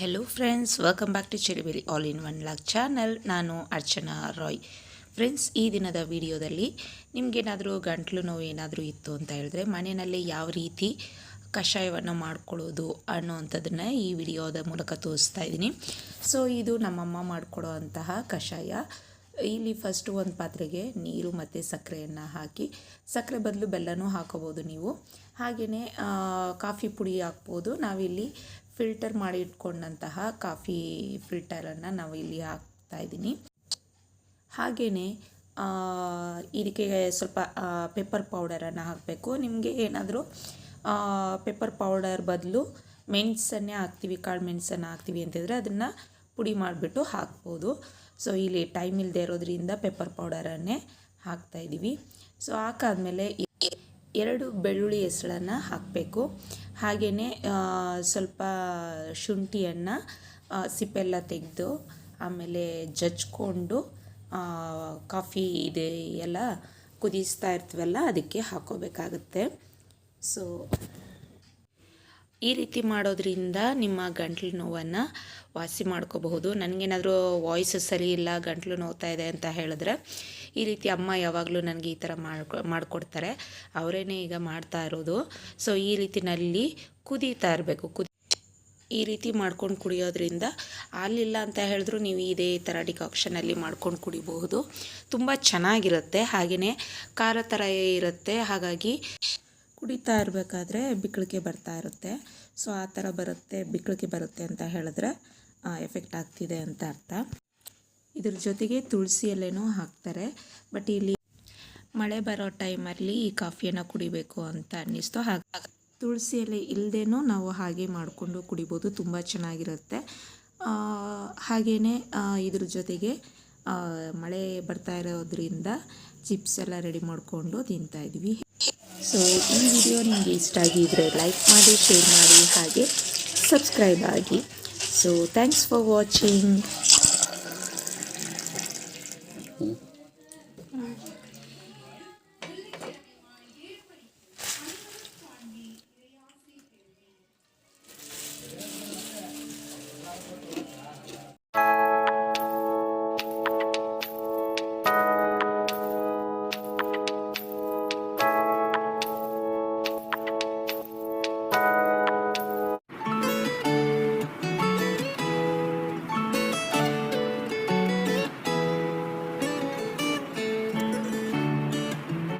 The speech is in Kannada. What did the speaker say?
Hello friends welcome back to Chiribiri all in one lock channel ನಾನು ಅರ್ಚನಾ ರಾಯ್ ಫ್ರೆಂಡ್ಸ್ ಈ ದಿನದ ವಿಡಿಯೋದಲ್ಲಿ ನಿಮಗೇನಾದರೂ ಗಂಟ್ಲು ನೋವು ಏನಾದರೂ ಇತ್ತು ಅಂತ ಹೇಳಿದ್ರೆ ಮನೆಯಲ್ಲಿ ಯಾವ ರೀತಿ ಕಷಾಯವನ್ನು ಮಾಡ್ಕೊಳ್ಳೋದು ಅನ್ನೋವಂಥದ್ದನ್ನು ಈ ವಿಡಿಯೋದ ಮೂಲಕ ತೋರಿಸ್ತಾ ಇದ್ದೀನಿ. ಸೊ ಇದು ನಮ್ಮಮ್ಮ ಮಾಡಿಕೊಡೋ ಅಂತಹ ಕಷಾಯ. ಇಲ್ಲಿ ಫಸ್ಟು ಒಂದು ಪಾತ್ರೆಗೆ ನೀರು ಮತ್ತು ಸಕ್ಕರೆಯನ್ನು ಹಾಕಿ, ಸಕ್ಕರೆ ಬದಲು ಬೆಲ್ಲನೂ ಹಾಕೋಬೋದು ನೀವು. ಹಾಗೆಯೇ ಕಾಫಿ ಪುಡಿ ಹಾಕ್ಬೋದು. ನಾವಿಲ್ಲಿ ಫಿಲ್ಟರ್ ಮಾಡಿ ಇಟ್ಕೊಂಡಂತಹ ಕಾಫಿ ಫಿಲ್ಟರನ್ನು ನಾವು ಇಲ್ಲಿ ಹಾಕ್ತಾ ಇದ್ದೀನಿ. ಹಾಗೆಯೇ ಇದಕ್ಕೆ ಸ್ವಲ್ಪ ಪೆಪ್ಪರ್ ಪೌಡರನ್ನು ಹಾಕಬೇಕು. ನಿಮಗೆ ಏನಾದರೂ ಪೆಪ್ಪರ್ ಪೌಡರ್ ಬದಲು ಮೆಣಸನ್ನೇ ಹಾಕ್ತೀವಿ, ಕಾಳು ಮೆಣಸನ್ನು ಹಾಕ್ತೀವಿ ಅಂತಿದ್ರೆ ಅದನ್ನು ಪುಡಿ ಮಾಡಿಬಿಟ್ಟು ಹಾಕ್ಬೋದು. ಸೊ ಇಲ್ಲಿ ಟೈಮ್ ಇಲ್ಲದೆ ಇರೋದ್ರಿಂದ ಪೆಪ್ಪರ್ ಪೌಡರನ್ನೇ ಹಾಕ್ತಾಯಿದ್ದೀವಿ ಸೊ ಹಾಕಾದ್ಮೇಲೆ ಎರಡು ಬೆಳ್ಳುಳ್ಳಿ ಹೆಸಳನ್ನು ಹಾಕಬೇಕು. ಹಾಗೆಯೇ ಸ್ವಲ್ಪ ಶುಂಠಿಯನ್ನು ಸಿಪ್ಪೆಲ್ಲ ತೆಗೆದು, ಆಮೇಲೆ ಜಜ್ಕೊಂಡು ಕಾಫಿ ಇದೆ, ಎಲ್ಲ ಕುದಿಸ್ತಾ ಇರ್ತೀವಲ್ಲ, ಅದಕ್ಕೆ ಹಾಕೋಬೇಕಾಗುತ್ತೆ. ಸೊ ಈ ರೀತಿ ಮಾಡೋದ್ರಿಂದ ನಿಮ್ಮ ಗಂಟ್ಲು ನೋವನ್ನು ವಾಸಿ ಮಾಡ್ಕೋಬಹುದು. ನನಗೇನಾದರೂ ವಾಯ್ಸ್ ಸರಿ ಇಲ್ಲ, ಗಂಟ್ಲು ನೋವ್ತಾ ಇದೆ ಅಂತ ಹೇಳಿದ್ರೆ ಈ ರೀತಿ ಅಮ್ಮ ಯಾವಾಗಲೂ ನನಗೆ ಈ ಥರ ಮಾಡ್ಕೊ, ಮಾಡಿಕೊಡ್ತಾರೆ. ಅವರೇನೆ ಈಗ ಮಾಡ್ತಾ ಇರೋದು. ಸೊ ಈ ರೀತಿನಲ್ಲಿ ಕುದೀತಾ ಇರಬೇಕು. ಕುದಿ, ಈ ರೀತಿ ಮಾಡ್ಕೊಂಡು ಕುಡಿಯೋದ್ರಿಂದ ಹಾಲಿಲ್ಲ ಅಂತ ಹೇಳಿದ್ರು ನೀವು ಇದೇ ಥರ ಡಿಕಾಕ್ಷನಲ್ಲಿ ಮಾಡ್ಕೊಂಡು ಕುಡಿಬಹುದು. ತುಂಬ ಚೆನ್ನಾಗಿರುತ್ತೆ. ಹಾಗೆಯೇ ಖಾರ ಥರ ಇರುತ್ತೆ. ಹಾಗಾಗಿ ಕುಡಿತಾ ಇರಬೇಕಾದ್ರೆ ಬಿಕ್ಕಳಿಕೆ ಬರ್ತಾ ಇರುತ್ತೆ. ಸೊ ಆ ಥರ ಬರುತ್ತೆ, ಬಿಕ್ಕಳಿಕೆ ಬರುತ್ತೆ ಅಂತ ಹೇಳಿದ್ರೆ ಎಫೆಕ್ಟ್ ಆಗ್ತಿದೆ ಅಂತ ಅರ್ಥ. ಇದ್ರ ಜೊತೆಗೆ ತುಳಸಿ ಎಲೆನೂ ಹಾಕ್ತಾರೆ. ಬಟ್ ಇಲ್ಲಿ ಮಳೆ ಬರೋ ಟೈಮಲ್ಲಿ ಈ ಕಾಫಿಯನ್ನು ಕುಡಿಬೇಕು ಅಂತ ಅನ್ನಿಸ್ತು. ಹಾಗೆ ತುಳಸಿ ಎಲೆ ಇಲ್ಲದೇನೂ ನಾವು ಹಾಗೆ ಮಾಡಿಕೊಂಡು ಕುಡಿಬೋದು, ತುಂಬ ಚೆನ್ನಾಗಿರುತ್ತೆ. ಹಾಗೆಯೇ ಇದ್ರ ಜೊತೆಗೆ ಮಳೆ ಬರ್ತಾ ಇರೋದ್ರಿಂದ ಚಿಪ್ಸ್ ಎಲ್ಲ ರೆಡಿ ಮಾಡಿಕೊಂಡು ತಿಂತಾಯಿದ್ವಿ ಸೊ, ಈ ವಿಡಿಯೋ ನಿಮಗೆ ಇಷ್ಟ ಆಗಿದ್ರೆ ಲೈಕ್ ಮಾಡಿ, ಶೇರ್ ಮಾಡಿ, ಹಾಗೆ ಸಬ್ಸ್ಕ್ರೈಬ್ ಆಗಿ. So thanks for watching